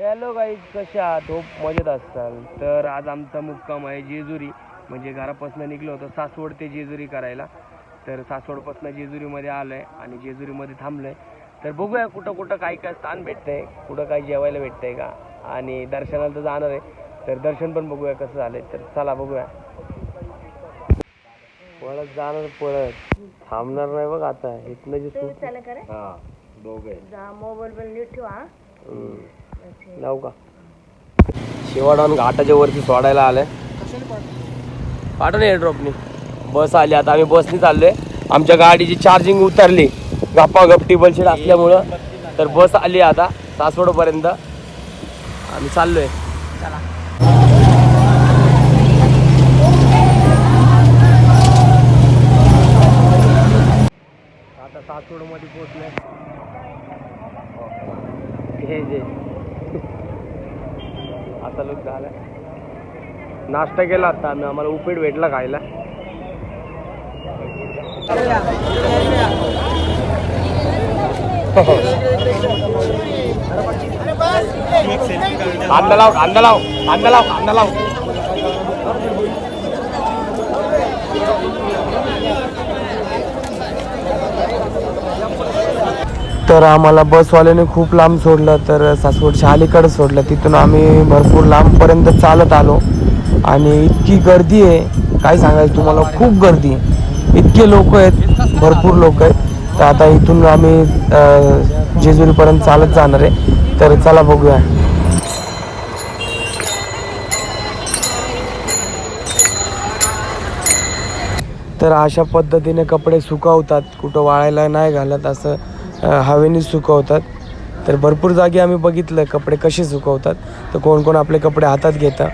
Hello guys कशा आहात? Hope मजेत असाल. तर आज आमचा मुक्काम आहे जेजुरी. म्हणजे घरापासून निघलो होतो सासवड ते जेजुरी करायला. तर सासवडपासून जेजुरीमध्ये आलो आहे आणि जेजुरीमध्ये थांबलो आहे तर बघूया कुठं कुठं काय काय स्थान भेटतंय कुठं काय जेवायला भेटतंय का? आणि दर्शनाला तर जाणार आहे. तर दर्शन पण बघूया कसं झालंय. तर चला बघूया. पळत जाणार पळत. थांबणार नाही बघ आता. इथनं जे हा दोघे जा मोबाईल पण नीट ठेवा. लावू का? शेवाडावून घाटाच्या वरती सोडायला आलंय. पाठवून एअरड्रॉपनी बस आली आता आम्ही बसनी चाललोय. आमच्या गाडीची चार्जिंग उतरली. गप्पा गप्पी बलशीट असल्यामुळं. तर बस आली आता सासवडपर्यंत. आम्ही चाललोय. आता सासवडमध्ये पोहोचलोय. हे जे. आता लुक झाला. नाश्ता केला आता आम्ही. आम्हाला उपीट भेटला खायला. कांदा लाव कांदा लाव कांदा लाव कांदा लाव. तर आम्हाला बसवाल्याने खूप लांब सोडलं तर सासवडच्या अलीकडं सोडलं. तिथून आम्ही भरपूर लांबपर्यंत चालत आलो. आणि इतकी गर्दी आहे काय सांगायचं तुम्हाला खूप गर्दी आहे. इतके लोक आहेत भरपूर लोक आहेत. तर आता इथून आम्ही जेजुरीपर्यंत चालत जाणार आहे. तर चला बघूया. तर अशा पद्धतीने कपडे सुकवतात कुठं वाळायला नाही घालत असं हवेने सुकवतात. तर भरपूर जागी आम्ही बघितलं कपडे कसे सुकवतात. तर कोण कोण आपले कपडे हातात घेतं.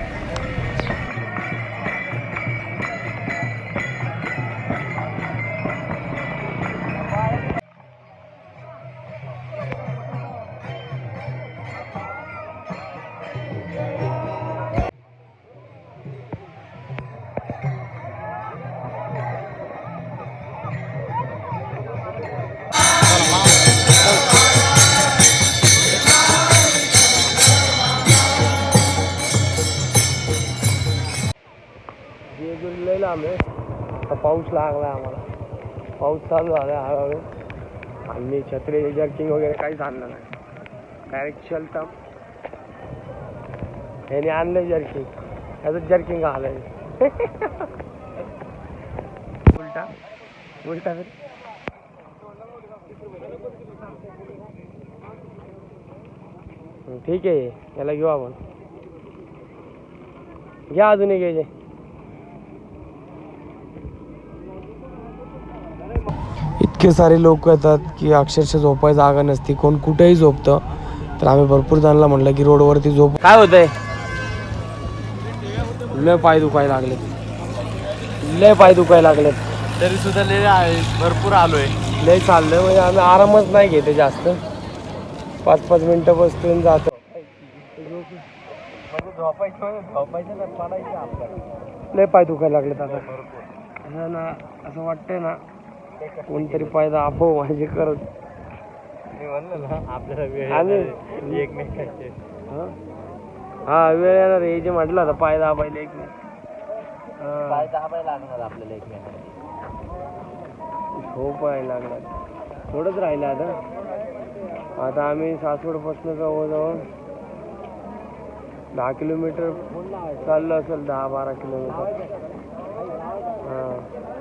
जेजुरी लय लांब आहे आता पाऊस लागला आम्हाला. पाऊस चालू झाला हळूहळू. आणि छत्री जर्किंग वगैरे काहीच आणलं नाही. डायरेक्ट चलता याने आणलं जर्किंग त्याचं जर्किंग घालाय उलटा. उलटा तरी. ठीक आहे. याला घेऊ आपण. घ्या अजून एक घ्यायचे इतके सारे लोक येतात की अक्षरशः झोपाय जागा नसते. कोण कुठेही झोपतं. तर आम्ही भरपूर जणांना म्हणलं की रोडवरती झोप. काय होतंय? लय पाय दुखायला लागले लय पाय दुखायला लागले तरी सुद्धा लय आहे. भरपूर आलोय. लय चाललंय. म्हणजे आम्ही आरामच नाही घेते जास्त. पाच पाच मिनिटं बसतो आणि जातो लय पाय दुखायला लागलेत आता. ना असं वाटतंय ना कोणतरी पाय दाखव माझे करत. मी म्हणलं ना आपल्याला वेळ एकमेकांचे. हा? हा वेळ येणार हे जे म्हटलं आता पाय दाबायला एक पाय दाबायला लागणार आपल्याला एकमेकांचे. हो पाय लागणार. थोडंच राहिलं आता. आता आम्ही सासवडपासून जवळजवळ दहा किलोमीटर चाललं असेल दहा बारा किलोमीटर. हां.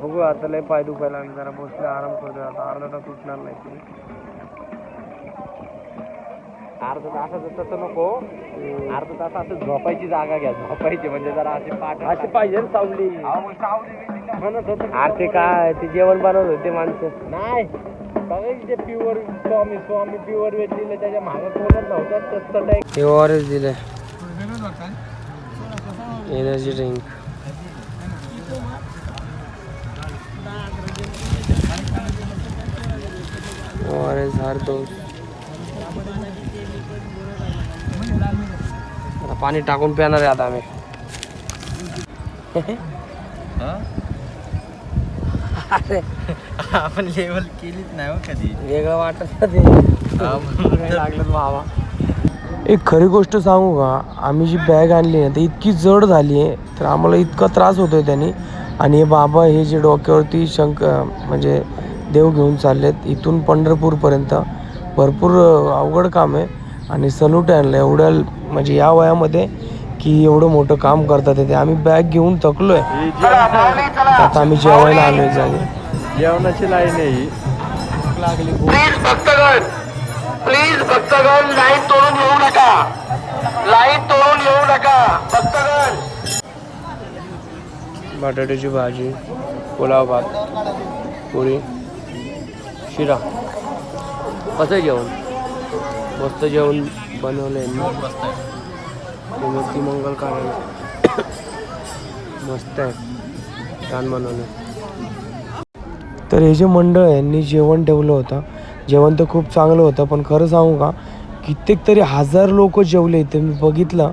बघू आता लय पाय दुखायला लागले जरा बसले आराम करतो आता. अर्धा तास उठणार नाही तुम्ही अर्धा तासाचं तसं नको. अर्धा तास असं झोपायची जागा घ्या. झोपायची म्हणजे जरा असे पाठ अशी पाहिजे ना सावली. म्हणत होतं अरे ते काय ते जेवण बनवत होते माणसं. नाही. इथे pure Swami Swami pure veg दिलं त्याच्या मागं कोणच नव्हतं. तसं नाही एनर्जी ड्रिंक हर दोन. आता पाणी टाकून पिणार आहे आता आम्ही. अरे. आपण लेवल केलीच नाही हो कधी. वेगळं वाटत ते. लागलं बाबा एक खरी गोष्ट सांगू का? आम्ही जी बॅग आणली ना ती इतकी जड झाली आहे तर आम्हाला इतका त्रास होतोय त्यांनी. आणि हे बाबा हे जे डोक्यावरती शंक म्हणजे देव घेऊन चाललेत. इथून पंढरपूरपर्यंत भरपूर अवघड काम आहे. आणि सल्यूट आणलं एवढ्या म्हणजे या वयामध्ये की एवढं मोठं काम करतात ते. आम्ही बॅग घेऊन थकलो आहे जेवण- आता आम्ही जेवायला आलो आहे जागे जेवणाची लाईन आहे ही. लागली प्लीज भक्तगण प्लीज भक्तगण लाईन तोडून येऊ नका. लाईन तोडून येऊ नका. भक्तगण. बटाट्याची भाजी पुलाव भात पोळी शिरा कसं आहे जेवण. मस्त जेवण बनवलं आहे. मूर्ती मंगल कार्यालय मस्त आहे. छान बनवलं तर हे जे मंडळ यांनी जेवण ठेवलं होतं. जेवण तर खूप चांगलं होतं पण खरं सांगू का? कित्येक तरी हजार लोक जेवले. इथे मी बघितलं.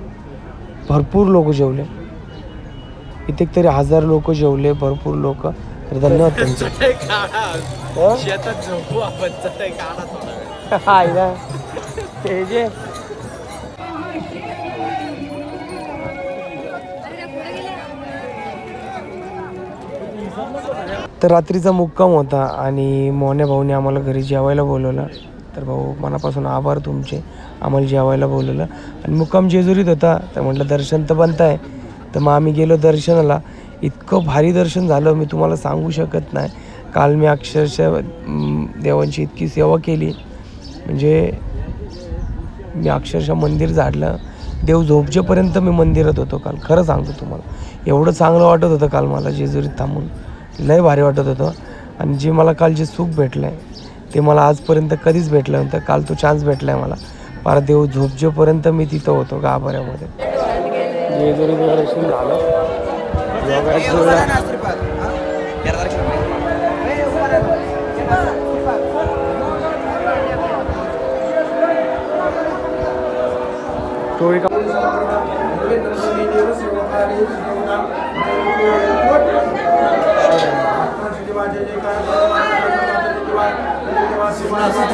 भरपूर लोक जेवले. कित्येक तरी हजार लोक जेवले. भरपूर लोक. तर धन्यवाद त्यांचे हाय ना. हे जे. तर रात्रीचा मुक्काम होता आणि मोन्या भाऊने आम्हाला घरी जेवायला बोलवलं. तर भाऊ मनापासून आभार तुमचे. आम्हाला जेवायला बोलवलं. आणि मुक्काम जेजुरीत होता. तर म्हटलं दर्शन तर बनत आहे तर मग आम्ही गेलो दर्शनाला. इतकं भारी दर्शन झालं मी तुम्हाला सांगू शकत नाही. काल मी अक्षरशः देवांची इतकी सेवा केली. म्हणजे मी अक्षरशः मंदिर झाडलं. देव झोपजेपर्यंत मी मंदिरात होतो काल. खरं सांगतो तुम्हाला. एवढं चांगलं वाटत होतं काल मला जेजुरीत थांबून. लय भारी वाटत होतं. आणि जे मला काल जे सुख भेटलं आहे ते मला आजपर्यंत कधीच भेटलं नव्हतं. काल तो चान्स भेटला आहे मला. पार देव झोपजेपर्यंत मी तिथं होतो गाभाऱ्यामध्ये. जेजुरी दर्शन झालं. Terima kasih.